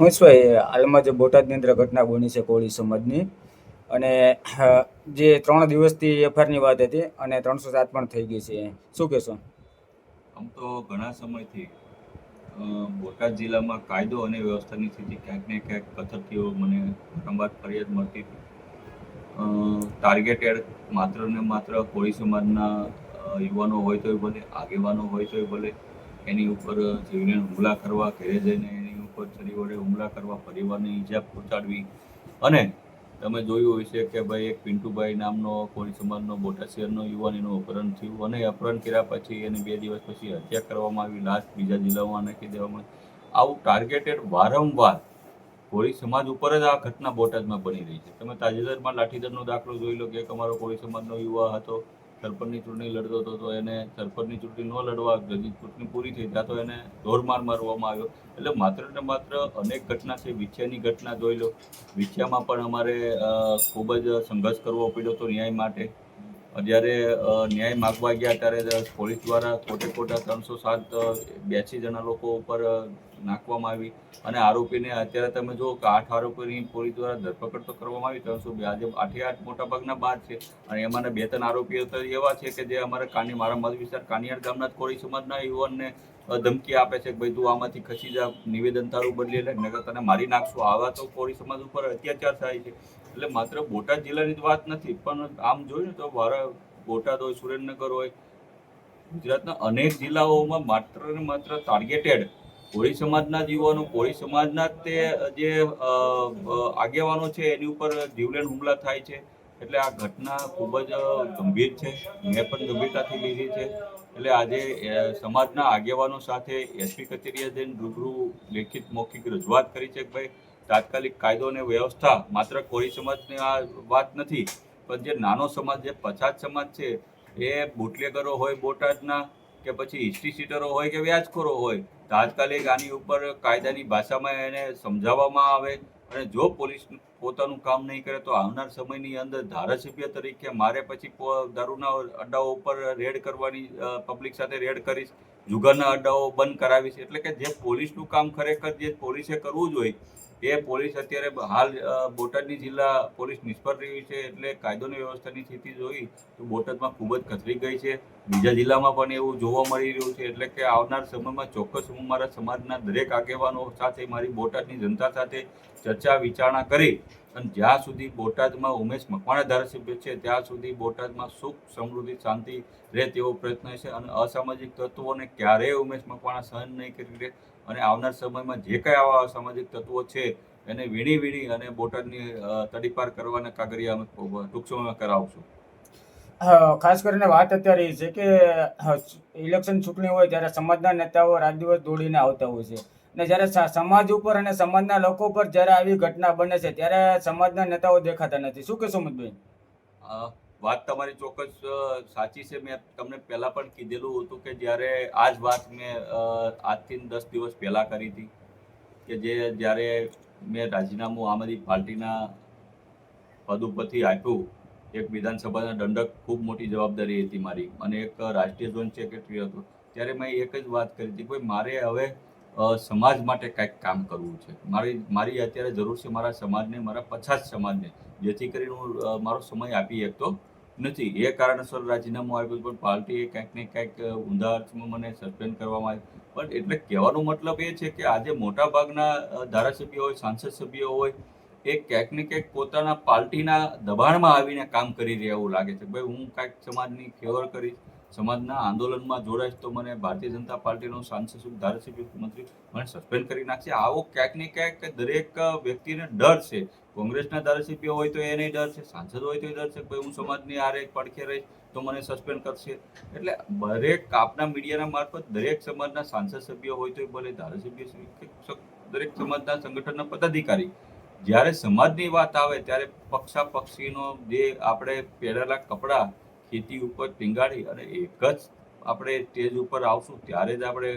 મહેશભાઈ હાલમાં જે બોટાદની અંદર ઘટના બની છે કોળી સમાજની, અને જે ત્રણ દિવસથી એફઆઈઆરની વાત હતી અને ત્રણસો સાત પણ થઈ ગઈ છે. શું કહેશો? આમ તો ઘણા સમયથી બોટાદ જિલ્લામાં કાયદો અને વ્યવસ્થાની સ્થિતિ ક્યાંક ને ક્યાંક કથળતી મને વારંવાર ફરિયાદ મળતી હતી. ટાર્ગેટેડ માત્ર ને માત્ર કોળી સમાજના યુવાનો હોય તોય ભલે, આગેવાનો હોય તોય ભલે, એની ઉપર જીવને હુમલા કરવા, ઘેરે જઈને ઉપર વડે હુમલા કરવા પરિવારને ઈજા પહોંચાડવી. અને તમે જોયું છે કે ભાઈ એક પિન્ટુભાઈ નામનો કોળી સમાજનો બોટા શહેરનો યુવાન, એનું અપહરણ થયું અને અપહરણ કર્યા પછી એને બે દિવસ પછી હત્યા કરવામાં આવી. લાશ બીજા જિલ્લામાં નાખી દેવામાં આવી. ટાર્ગેટેડ વારંવાર કોળી સમાજ ઉપર જ આ ઘટના બોટાદમાં બની રહી છે. તમે તાજેતરમાં લાઠીદરનો દાખલો જોઈ લો કે અમારો કોળી સમાજનો યુવા હતો. સરપંચની ચૂંટણી લડતો હતો, તો એને સરપંચની ચૂંટણી ન લડવા હજી ચૂંટણી પૂરી થઈ ત્યાં તો એને ધોરમાર મારવામાં આવ્યો. એટલે માત્ર ને માત્ર અનેક ઘટના છે વિછ્યાની ઘટના જોઈ લો. વિછ્યામાં પણ અમારે ખૂબ જ સંઘર્ષ કરવો પડ્યો હતો ન્યાય માટે. જ્યારે ન્યાય માગવા ગયા ત્યારે પોલીસ દ્વારા ખોટે ખોટા ત્રણસો સાત બ્યાસી જણા લોકો ઉપર નાખવામાં આવી. અને આરોપીને અત્યારે તમે જુઓ કે આઠ આરોપીની પોલીસ દ્વારા ધરપકડ તો કરવામાં આવી, ત્રણસો બે, આજે આઠે આઠ મોટાભાગના બાર છે. અને એમાંના બે ત્રણ આરોપીઓ તો એવા છે કે જે અમારા કાની, મારા મત વિસ્તાર કાનિયાર ગામના કોળી સમાજના યુવાનને ધમકી આપે છે કે ભાઈ તું આમાંથી ખસી જા, નિવેદન તારું બદલી લે નગર તને મારી નાખશું. આવા તો કોળી સમાજ ઉપર અત્યાચાર થાય છે. એટલે માત્ર બોટાદ જિલ્લાની જ વાત નથી, પણ આમ જોયું તો બોટાદ હોય, સુરેન્દ્રનગર હોય, ગુજરાતના અનેક જિલ્લાઓમાં માત્ર ને માત્ર ટાર્ગેટેડ કોળી સમાજના યુવાનો, કોળી સમાજના જ તે જે આગેવાનો છે, એની ઉપર જીવલેણ હુમલા થાય છે. એટલે આ ઘટના ખૂબ જ ગંભીર છે. મેં પણ ગંભીરતાથી લીધી છે. એટલે આજે સમાજના આગેવાનો સાથે એસપી કચેરીએ જઈને રૂબરૂ લેખિત મૌખિક રજૂઆત કરી છે કે ભાઈ તાત્કાલિક કાયદો અને વ્યવસ્થા માત્ર કોળી સમાજની આ વાત નથી, પણ જે નાનો સમાજ, જે પછાત સમાજ છે, એ બુટલેગરો હોય બોટાદના કે પછી હિસ્ટ્રી સીટરો હોય કે વ્યાજખોરો હોય, તાત્કાલિક આની ઉપર કાયદાની ભાષામાં એને સમજાવવામાં આવે અને જો પોલીસ પોતાનું કામ નહીં કરે તો આવનાર સમયની અંદર ધારાસભ્ય તરીકે મારે પછી દારૂના અડ્ડાઓ ઉપર રેડ કરવાની પબ્લિક સાથે રેડ કરીશ, જુગારના અડ્ડાઓ બંધ કરાવીશ, એટલે કે જે પોલીસનું કામ ખરેખર જે પોલીસે કરવું જોઈએ એ પોલીસ અત્યારે હાલ બોટાદની જિલ્લા પોલીસ નિષ્ફળ રહી છે એટલે કાયદોની વ્યવસ્થાની સ્થિતિ જોઈ તો બોટાદમાં ખૂબ જ કથળી ગઈ છે. બીજા જિલ્લામાં પણ એવું જોવા મળી રહ્યું છે એટલે કે આવનાર સમયમાં ચોક્કસ હું મારા સમાજના દરેક આગેવાનો સાથે, મારી બોટાદની જનતા સાથે ચર્ચા વિચારણા કરી અને જ્યાં સુધી બોટાદમાં ઉમેશ મકવાણા ધારાસભ્ય છે, ત્યાં સુધી બોટાદમાં સુખ, સમૃદ્ધિ, શાંતિ રહે તેવો પ્રયત્ન છે અને અસામાજિક તત્વોને ક્યારેય ઉમેશ મકવાણા સહન નહીં કરી રહે. અને આવનાર સમયમાં જે કંઈ આવા અસામાજિક તત્વો છે એને વીણી વીણી અને બોટાદની તડીપાર કરવાના કાગરિયા અમે ટૂંક સમયમાં કરાવશું. ખાસ કરીને વાત અત્યારે એ છે કે ઇલેક્શન ચૂંટણી હોય ત્યારે સમાજના નેતાઓ રાત દિવસ દોડીને આવતા હોય છે. ને જ્યારે સમાજ ઉપર અને સમાજના લોકો પર જ્યારે આવી ઘટના બને છે ત્યારે સમાજના નેતાઓ દેખાતા નથી. શું કહેશો મતભાઈ અ, વાત તમારી ચોક્કસ સાચી છે. મેં તમને પહેલાં પણ કીધેલું હતું કે જ્યારે આ જ વાત મેં આજથી દસ દિવસ પહેલાં કરી હતી કે જે જ્યારે મેં રાજીનામું આમ આદમી પાર્ટીના પદ ઉપરથી આપ્યું, એક વિધાનસભાના દંડક ખૂબ મોટી જવાબદારી હતી મારી અને એક રાષ્ટ્રીય ઝોન સેક્રેટરી હતો. ત્યારે મેં એક જ વાત કરી હતી કે મારે હવે સમાજ માટે કંઈક કામ કરવું છે. મારી મારી અત્યારે જરૂર છે મારા સમાજને, મારા પછાત સમાજને. જેથી કરીને હું મારો સમય આપી શકતો નથી. એ કારણસર રાજીનામું આપ્યું પણ પાર્ટીએ કંઈક ને કંઈક ઊંધા અર્થમાં મને સસ્પેન્ડ કરવામાં આવ્યું. પણ એટલે કહેવાનો મતલબ એ છે કે આજે મોટાભાગના ભાગના ધારાસભ્યો હોય, સાંસદ સભ્યો હોય, એ ક્યાંક ને ક્યાંક પોતાના પાર્ટીના દબાણમાં આવીને કામ કરી રહ્યા એવું લાગે છે. ભાઈ, હું કાંઈક સમાજની ફેવર કરીશ, સમાજના આંદોલનમાં જોડાઈશ તો મને ભારતીય જનતા પાર્ટીનો સાંસદ ધારાસભ્ય મંત્રી મને સસ્પેન્ડ કરી નાખશે. આવો ક્યાંક ને ક્યાંક દરેક વ્યક્તિને ડર છે કોંગ્રેસના ધારાસભ્ય હોય તો એને ડર છે, સાંસદ હોય તો એ ડર છે, ભાઈ, હું સમાજની આરે પડખે રહીશ તો મને સસ્પેન્ડ કરશે. એટલે દરેક આપના મીડિયાના મારફત દરેક સમાજના સાંસદ સભ્ય હોય તો ભલે ધારાસભ્ય દરેક સમાજના સંગઠનના પદાધિકારી. જ્યારે સમાજની વાત આવે, ત્યારે પક્ષા પક્ષીનો જે આપણે પહેરેલા કપડાં, ખેતી ઉપર ટીંગાડી અને એક જ આપણે સ્ટેજ ઉપર આવશું, ત્યારે જ આપણે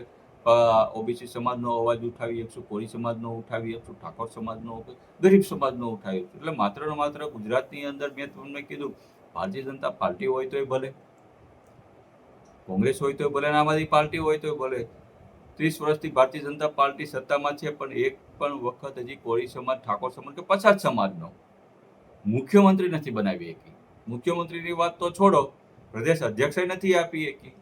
ઓબીસી સમાજનો અવાજ ઉઠાવી શકશું કોળી સમાજનો ઉઠાવી શકશું ઠાકોર સમાજનો ગરીબ સમાજનો ઉઠાવી એટલે માત્ર ને માત્ર ગુજરાતની અંદર મેં તમને કીધું, ભારતીય જનતા પાર્ટી હોય તોય ભલે, કોંગ્રેસ હોય તોય ભલે આમ આદમી પાર્ટી હોય તોય ભલે, ત્રીસ વર્ષથી ભારતીય જનતા પાર્ટી સત્તામાં છે, પણ એક પણ વખત હજી કોળી સમાજ, ઠાકોર સમાજ કે પછાત સમાજનો મુખ્યમંત્રી નથી બનાવી શકી. મુખ્યમંત્રીની વાત તો છોડો, પ્રદેશ અધ્યક્ષે નથી આપી શકી.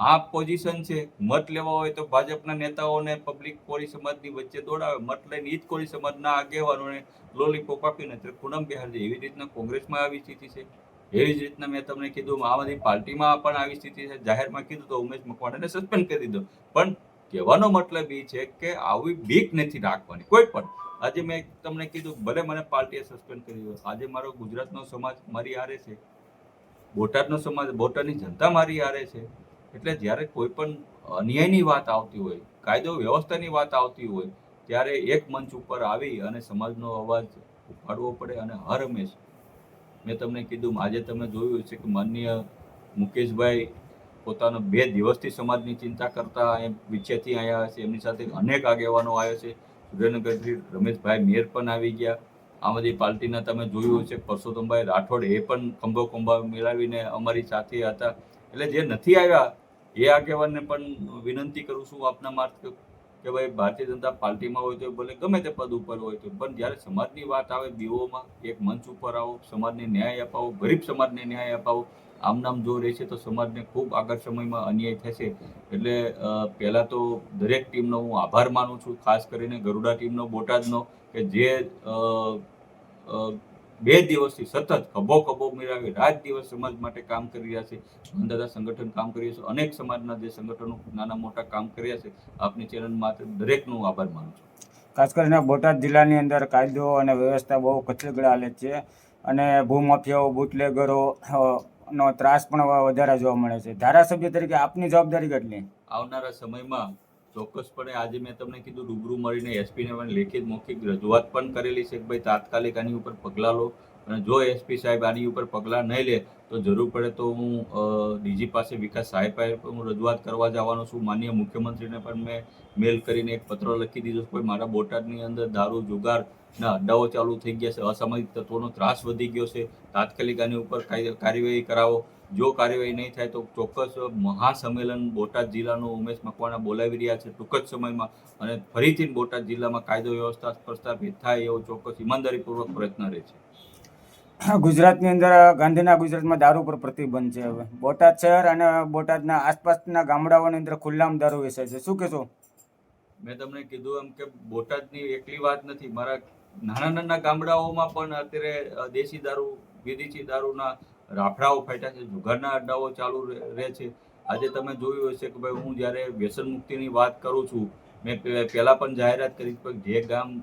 આ પોઝિશન છે. મત લેવા હોય તો ભાજપના નેતાઓને પબ્લિક કોળી સમાજની વચ્ચે દોડાવે. મત લઈને એ જ કોળી સમાજના આગેવાનોને લોલીપોપ આપીને તે પૂનમ બિહાર એવી રીતના કોંગ્રેસમાં આવી સ્થિતિ છે. એવી જ રીતના મેં તમને કીધું, આમ આદમી પાર્ટીમાં પણ આવી સ્થિતિ છે. જાહેરમાં કીધું તો ઉમેશ મકવાણાને સસ્પેન્ડ કરી દીધો. પણ કહેવાનો મતલબ એ છે કે આવી બીક નથી રાખવાની. કોઈ પણ. આજે મેં તમને કીધું, ભલે મને પાર્ટીએ સસ્પેન્ડ કરી દીધો. આજે મારો ગુજરાતનો સમાજ મારી હારે છે. બોટાદનો સમાજ, બોટાદની જનતા મારી હારે છે. એટલે જ્યારે કોઈ પણ અન્યાયની વાત આવતી હોય, કાયદો વ્યવસ્થાની વાત આવતી હોય, ત્યારે એક મંચ ઉપર આવી અને સમાજનો અવાજ ઉપાડવો પડે અને હર હંમેશ, મેં તમને કીધું, આજે તમે જોયું છે કે માનનીય મુકેશભાઈ પોતાનો બે દિવસથી સમાજની ચિંતા કરતા વિછેથી આવ્યા છે એમની સાથે અનેક આગેવાનો આવ્યા છે. સુરેન્દ્રનગરથી રમેશભાઈ મેયર પણ આવી ગયા. આ બધી પાર્ટીના તમે જોયું છે પરસોત્તમભાઈ રાઠોડ એ પણ ખંભો ખંભા મિલાવીને અમારી સાથે હતા. એટલે જે નથી આવ્યા એ આગેવાનને પણ વિનંતી કરું છું આપના માર્ગ કે ભાઈ ભારતીય જનતા પાર્ટીમાં હોય તો ભલે ગમે તે પદ ઉપર હોય તો, પણ જ્યારે સમાજની વાત આવે બીઓમાં, એક મંચ ઉપર આવો, સમાજને ન્યાય અપાવો, ગરીબ સમાજને ન્યાય અપાવો, આમ નામ જો રહેશે તો સમાજને ખૂબ આગળ સમયમાં અન્યાય થશે. એટલે પહેલાં તો દરેક ટીમનો હું આભાર માનું છું, ખાસ કરીને ગરુડા ટીમનો, બોટાદનો, કે જે બે દિવસથી સતત ખભો ખભો મેળવી રાત દિવસ સમાજ માટે કામ કરી રહ્યા છે. ધંધાદા સંગઠન કામ કરી રહ્યું છે. અનેક સમાજના જે સંગઠનો નાના મોટા કામ કર્યા છે. આપની ચેનલ માટે દરેકનો આભાર માનું છું. ખાસ કરીને બોટાદ જિલ્લાની અંદર કાયદો અને વ્યવસ્થા બહુ કચરગડા હાલે છે અને ભૂમાફિયાઓ બુટલેગરો નો ત્રાસ પણ વધારે જોવા મળે છે. ધારાસભ્ય તરીકે આપની જવાબદારી કેટલી? આવનારા સમયમાં ચોક્કસપણે આજે મેં તમને કીધું, રૂબરૂ મળીને એસપીને પણ લેખિત મૌખિક રજૂઆત પણ કરેલી છે કે ભાઈ તાત્કાલિક આની ઉપર પગલાં લો અને જો એસપી સાહેબ આની ઉપર પગલાં નહીં લે, તો જરૂર પડે તો હું ડીજી પાસે વિકાસ સાહેબ પાસે હું રજૂઆત કરવા જવાનો છું. માન્ય મુખ્યમંત્રીને પણ મેં મેલ કરીને એક પત્ર લખી દીધો કોઈ મારા બોટાદની અંદર દારૂ, જુગાર ના અડ્ડાઓ ચાલુ થઈ ગયા છે. અસામાજિક તત્વોનો ત્રાસ વધી ગયો છે. તાત્કાલિક આની ઉપર કાર્યવાહી કરાવો. જો કાર્યવાહી નહીં થાય તો ચોક્કસ મહાસંમેલન બોટાદ જિલ્લાનું ઉમેશ મકવાણા બોલાવી રહ્યા છે ટૂંક જ સમયમાં અને ફરીથી બોટાદ જિલ્લામાં કાયદો વ્યવસ્થા પ્રસ્થાપિત થાય એવો ચોક્કસ ઈમાનદારીપૂર્વક પ્રયત્ન રહે છે. ગુજરાતની અંદર ગાંધીના ગુજરાતમાં દારૂ પર પ્રતિબંધ છે હવે. બોટાદ શહેર અને બોટાદના આસપાસના ગામડાઓની અંદર ખુલ્લામ દારૂ વેચાય છે. શું કહેશો? મેં તમને કીધું એમ કે બોટાદની એકલી વાત નથી. મારા નાના નાના ગામડાઓમાં પણ અત્યારે દેશી દારૂ વિદેશી દારૂના રાફડાઓ ફાટ્યા છે, જુગારના અડ્ડાઓ ચાલુ રહે છે. આજે તમે જોયું હશે કે ભાઈ હું જ્યારે વ્યસન મુક્તિની વાત કરું છું, મેં પહેલા પણ જાહેરાત કરી કે જે ગામ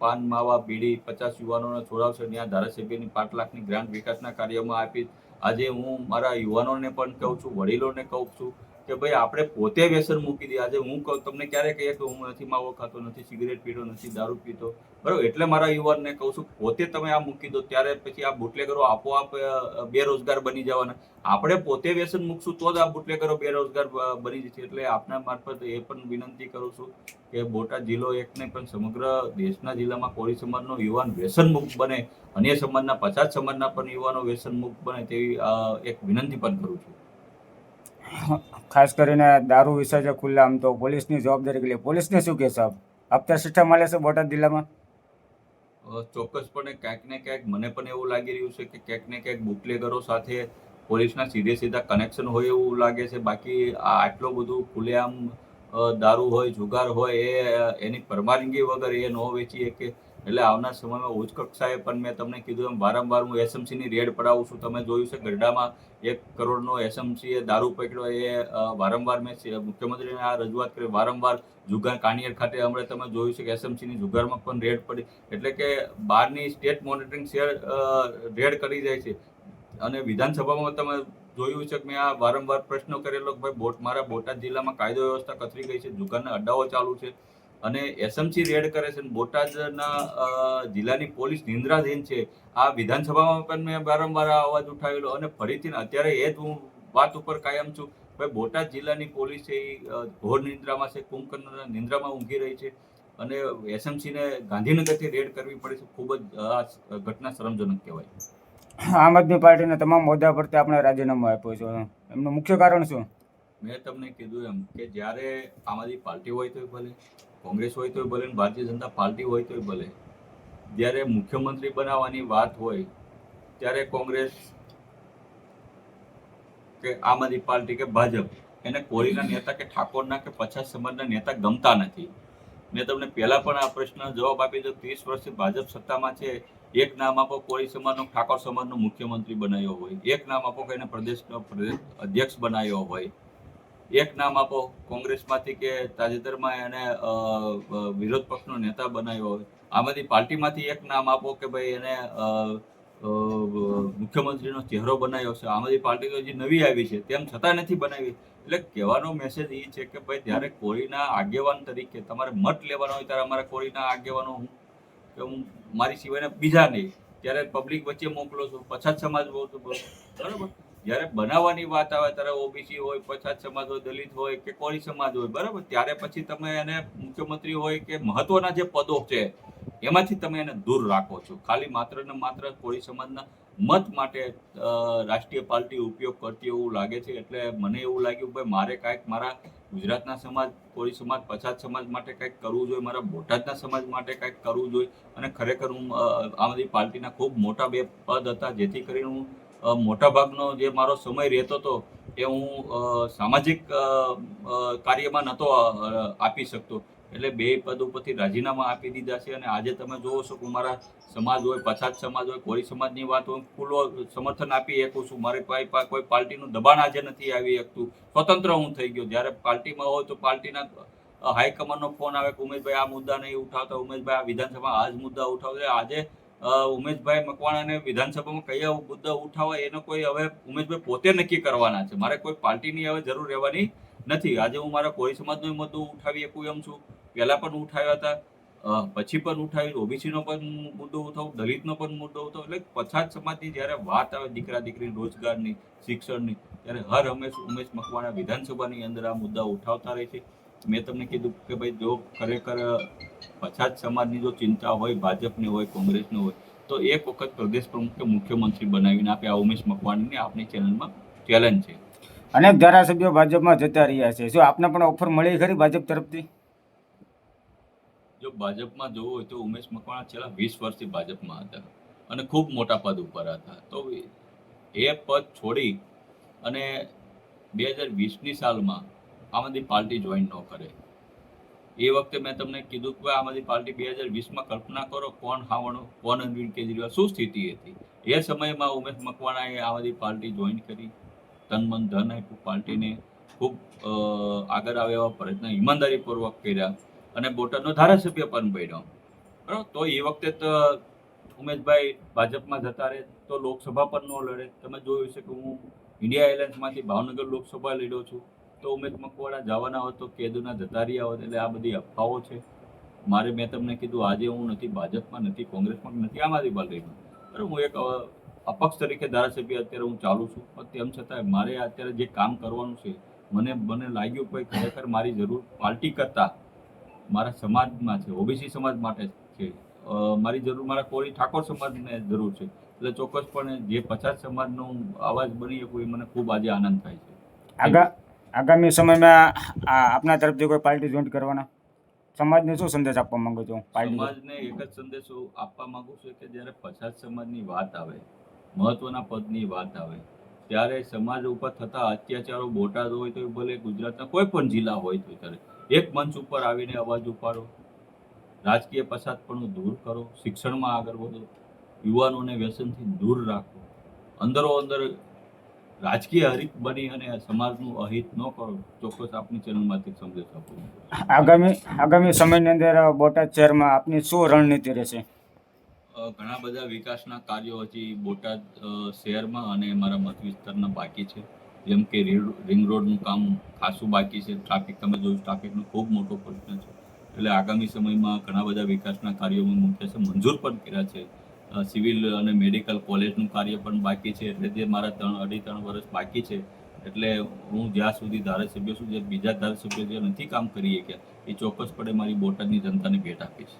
પાન, માવા, બીડી, પચાસ યુવાનોને છોડાવશે ત્યાં ધારાસભ્યની પાંચ લાખની ગ્રાન્ટ વિકાસના કાર્યમાં આપી. આજે હું મારા યુવાનોને પણ કહું છું, વડીલોને કહું છું કે ભાઈ આપણે પોતે વ્યસન મૂકી દઈએ આજે હું તમને ક્યારે કહીએ કે હું નથી, માવો ખાતો નથી સિગરેટ પીતો નથી, દારૂ પીતો. બરાબર? એટલે મારા યુવાનને કહું છું, પોતે તમે આ મૂકી દો, ત્યારે પછી આ બુટલેગરો આપોઆપ બેરોજગાર બની જવાના. આપણે પોતે વ્યસન મૂકશું તો જ આ બુટલેગરો બેરોજગાર બની જશે. એટલે આપના મારફત એ પણ વિનંતી કરું છું કે બોટાદ જિલ્લો એક નહીં પણ સમગ્ર દેશના જિલ્લામાં કોળી સમાજનો યુવાન વ્યસન મુક્ત બને, અન્ય સમાજના પચાસ સમાજના પણ યુવાનો વ્યસન મુક્ત બને તેવી એક વિનંતી પણ કરું છું. ખાસ કરીને દારૂ વિશે છે ખુલ્લા, આમ તો પોલીસની જવાબદારી કેટલી પોલીસને શું કહેશો આપ? હપ્તા સિસ્ટમ મળે છે બોટાદ જિલ્લામાં? ચોક્કસપણે ક્યાંક ને ક્યાંક મને પણ એવું લાગી રહ્યું છે કે ક્યાંક ને ક્યાંક બુકલેગરો સાથે પોલીસના સીધે સીધા કનેક્શન હોય એવું લાગે છે. બાકી આ આટલું બધું ખુલ્લેઆમ દારૂ હોય, જુગાર હોય, એ, એની પરવાનગી વગર એ ન વેચી શકે એટલે આવનાર સમયમાં ઉચ્ચ કક્ષાએ પણ મેં તમને કીધું એમ વારંવાર હું એસએમસીની રેડ પડાવું છું. તમે જોયું છે, ગરડામાં એક કરોડનો એસએમસીએ દારૂ પકડ્યો, એ વારંવાર મેં મુખ્યમંત્રીને આ રજૂઆત કરી. વારંવાર જુગાર, કાનિયર ખાતે હમણાં તમે જોયું છે કે એસએમસીની જુગારમાં પણ રેડ પડી. એટલે કે બહારની સ્ટેટ મોનિટરિંગ શેર રેડ કરી જાય છે. અને વિધાનસભામાં તમે જોયું છે કે મેં આ વારંવાર પ્રશ્નો કરેલો કે ભાઈ, બોટ, મારા બોટાદ જિલ્લામાં કાયદો વ્યવસ્થા કથરી ગઈ છે, જુગારના અડ્ડાઓ ચાલુ છે. અને એસએમસી રેડ કરે છે બોટાદના જિલ્લાની પોલીસ નિંદ્રાધીન છે. આ વિધાનસભામાં પણ મેં વારંવાર અવાજ ઉઠાવેલો અને ફરીથી અત્યારે એ જ હું વાત ઉપર કાયમ છું. ભાઈ બોટાદ જિલ્લાની પોલીસ છે એ ઘોર નિંદ્રામાં છે કુંભકર્ણ નિંદ્રામાં ઊંઘી રહી છે અને એસએમસીને ગાંધીનગરથી રેડ કરવી પડે છે. ખૂબ જ આ ઘટના શરમજનક કહેવાય. આમ આદમી પાર્ટીના તમામ હોદ્દા પરથી આપણે રાજીનામું આપ્યું છે. એમનું મુખ્ય કારણ શું? મેં તમને કીધું એમ કે જ્યારે આમ આદમી પાર્ટી હોય તો ભલે કોંગ્રેસ હોય તોય ભલે ભારતીય જનતા પાર્ટી હોય તોય ભલે. જ્યારે મુખ્યમંત્રી બનાવવાની વાત હોય, ત્યારે કોંગ્રેસ કે આમ આદમી પાર્ટી કે ભાજપ એને કોળીના નેતા કે ઠાકોરના કે પછાત સમાજના નેતા ગમતા નથી. મેં તમને પહેલા પણ આ પ્રશ્નનો જવાબ આપી દીધો, ત્રીસ વર્ષથી ભાજપ સત્તામાં છે. એક નામ આપો કોળી સમાજનો, ઠાકોર સમાજનો મુખ્યમંત્રી બનાવ્યો હોય. એક નામ આપો કે એને પ્રદેશનો પ્રદેશ અધ્યક્ષ બનાવ્યો હોય. એક નામ આપો કોંગ્રેસમાંથી કે તાજેતરમાં એને વિરોધ પક્ષનો નેતા બનાવ્યો હોય. આમાંથી પાર્ટીમાંથી એક નામ આપો કે ભાઈ એને મુખ્યમંત્રીનો ચહેરો બનાવ્યો છે. આમાંથી પાર્ટી તો હજી નવી આવી છે. તેમ છતાં નથી બનાવી. એટલે કહેવાનો મેસેજ એ છે કે ભાઈ જ્યારે કોળીના આગેવાન તરીકે તમારે મત લેવાનો હોય ત્યારે અમારા કોળીના આગેવાનો હું, કે હું મારી સિવાયના બીજા નહીં. ત્યારે પબ્લિક વચ્ચે મોકલો છું. પછાત સમાજ બહુ તો બરાબર? જ્યારે બનાવવાની વાત આવે ત્યારે ઓબીસી હોય, પછાત સમાજ હોય, દલિત હોય કે કોળી સમાજ હોય, બરાબર? ત્યારે પછી તમે એને મુખ્યમંત્રી હોય કે મહત્વના જે પદો છે, એમાંથી તમે એને દૂર રાખો છો. ખાલી માત્ર ને માત્ર કોળી સમાજના મત માટે રાષ્ટ્રીય પાર્ટી ઉપયોગ કરતી એવું લાગે છે. એટલે મને એવું લાગ્યું કે મારે કાંઈક મારા ગુજરાતના સમાજ, કોળી સમાજ, પછાત સમાજ માટે કંઈક કરવું જોઈએ, મારા બોટાદના સમાજ માટે કંઈક કરવું જોઈએ. અને ખરેખર હું આ આદમી પાર્ટીના ખૂબ મોટા બે પદ હતા, જેથી કરીને હું મોટાભાગનો જે મારો સમય રહેતો હતો એ હું સામાજિક કાર્યમાં નહોતો આપી શકતો. એટલે બે પદ ઉપરથી રાજીનામા આપી દીધા છે અને આજે તમે જોવો છો કે મારા સમાજ હોય, પછાત સમાજ હોય, કોળી સમાજની વાત હોય ખુલ્લો સમર્થન આપી શકું છું. મારી પાસે કોઈ પાર્ટીનું દબાણ આજે નથી આવી શકતું. સ્વતંત્ર હું થઈ ગયો. જ્યારે પાર્ટીમાં હોય તો પાર્ટીના હાઈકમાન્ડનો ફોન આવે કે ઉમેશભાઈ આ મુદ્દા નહીં ઉઠાવતા, ઉમેશભાઈ આ વિધાનસભા આ જ મુદ્દા ઉઠાવતા. આજે ઉમેશભાઈ મકવાણાને વિધાનસભામાં કયા મુદ્દા ઉઠાવવા એનો કોઈ હવે ઉમેશભાઈ પોતે નક્કી કરવાના છે. મારે કોઈ પાર્ટીની હવે જરૂર રહેવાની નથી. આજે હું મારા કોઈ સમાજનો મુદ્દો ઉઠાવી શકું એમ છું. પહેલા પણ ઉઠાવ્યા હતા. પછી પણ ઉઠાવી ઓબીસીનો પણ મુદ્દો ઉઠાવું, દલિતનો પણ મુદ્દો ઉઠાવું. એટલે પછાત સમાજની જ્યારે વાત આવે દીકરા દીકરી રોજગારની, શિક્ષણની, ત્યારે હર હંમેશ ઉમેશ મકવાણા વિધાનસભાની અંદર આ મુદ્દા ઉઠાવતા રહે છે. મેં તમને કીધું કે ભાઈ જો ખરેખર પછાત સમાજની જો ચિંતા હોય ભાજપની હોય કોંગ્રેસની હોય તો એક વખત પ્રદેશ પ્રમુખ કે મુખ્યમંત્રી બનાવીને આપે આ ઉમેશ મકવાણીને આપની ચેનલમાં ચેલેન્જ છે. અનેક ધારાસભ્યો ભાજપમાં જતા રહ્યા છે. શું આપને પણ ઓફર મળી ખરી ભાજપ તરફથી? જો ભાજપમાં જોવું હોય તો ઉમેશ મકવાણા છેલ્લા વીસ વર્ષથી ભાજપમાં હતા અને ખૂબ મોટા પદ ઉપર હતા. તો એ પદ છોડી અને બે હજાર વીસની સાલમાં આમ આદમી પાર્ટી જોઈન ન કરે. એ વખતે મેં તમને કીધું કે આમ આદમી પાર્ટી બે હજાર વીસમાં કલ્પના કરો કોણ હાવણો, કોણ અરવિંદ કેજરીવાલ, શું સ્થિતિ હતી? એ સમયમાં ઉમેશ મકવાણાએ આમ આદમી પાર્ટી જોઈન કરી. તન મન ધન આપ્યું પાર્ટીને. ખૂબ આગળ આવે એવા પ્રયત્ન ઈમાનદારીપૂર્વક કર્યા અને બોટાદનો ધારાસભ્ય પણ બન્યો. બરાબર? તો એ વખતે તો ઉમેશભાઈ ભાજપમાં જતા રહે, તો લોકસભા પણ ન લડે. તમે જોયું છે કે હું ઇન્ડિયા એલાયન્સમાંથી ભાવનગર લોકસભા લડ્યો છું. તો ઉમેશ મકવાણા જવાના હોત તો કેદુના જતા રહ્યા હોત એટલે આ બધી અફવાઓ છે. મારે મેં તમને કીધું, આજે હું નથી, ભાજપમાં નથી, કોંગ્રેસમાં નથી, આમ આદમી પાર્ટીમાં બરાબર, હું એક અપક્ષ તરીકે ધારાસભ્ય અત્યારે હું ચાલુ છું. પણ તેમ છતાં મારે અત્યારે જે કામ કરવાનું છે, મને મને લાગ્યું કે ખરેખર મારી જરૂર પાર્ટી કરતાં મારા સમાજમાં છે, ઓબીસી સમાજ માટે છે. મારી જરૂર, મારા કોળી ઠાકોર સમાજને જરૂર છે. એટલે ચોક્કસપણે જે પછાત સમાજનો અવાજ બની શકું એ મને ખૂબ આજે આનંદ થાય છે. આગા આગામી સમયમાં આપના તરફથી કોઈ પાર્ટી જોઈન્ટ કરવાના? સમાજને શું સંદેશ આપવા માંગુ છું? સમાજને એક જ સંદેશો આપવા માંગુ છું કે જ્યારે પછાત સમાજની વાત આવે, મહત્વના પદની વાત આવે, ત્યારે સમાજ ઉપર થતા અત્યાચારો બોટાદ હોય તો ભલે ગુજરાતના કોઈ પણ જિલ્લા હોય તો ત્યારે એક મંચ ઉપર આવીને અવાજ ઉપાડો, રાજકીય પછાતપણું દૂર કરો, શિક્ષણમાં આગળ વધો, યુવાનોને વ્યસનથી દૂર રાખો, અંદરો અંદર રાજકીય હરીફ બની અને સમાજનું અહિત ન કરો ચોક્કસ આપની ચેનલમાંથી સંદેશ શકો આગામી આગામી સમયની અંદર બોટાદ શહેરમાં આપની શું રણનીતિ રહેશે? ઘણા બધા વિકાસના કાર્યો હજી બોટાદ શહેરમાં અને મારા મત વિસ્તારના બાકી છે. જેમ કે રીડ- રિંગ રોડનું કામ ખાસું બાકી છે. ટ્રાફિક તમે જોયું ટ્રાફિકનો ખૂબ મોટો પ્રશ્ન છે. એટલે આગામી સમયમાં ઘણા બધા વિકાસના કાર્યો મુખ્ય છે. મંજૂર પણ કર્યા છે. સિવિલ અને મેડિકલ કોલેજનું કાર્ય પણ બાકી છે. એટલે જે મારા ત્રણ, અઢી ત્રણ વર્ષ બાકી છે, એટલે હું જ્યાં સુધી ધારાસભ્ય છું, જે બીજા ધારાસભ્યો જે નથી કામ કરી શક્યા, એ ચોક્કસપણે મારી બોટાદની જનતાને ભેટ આપીશ.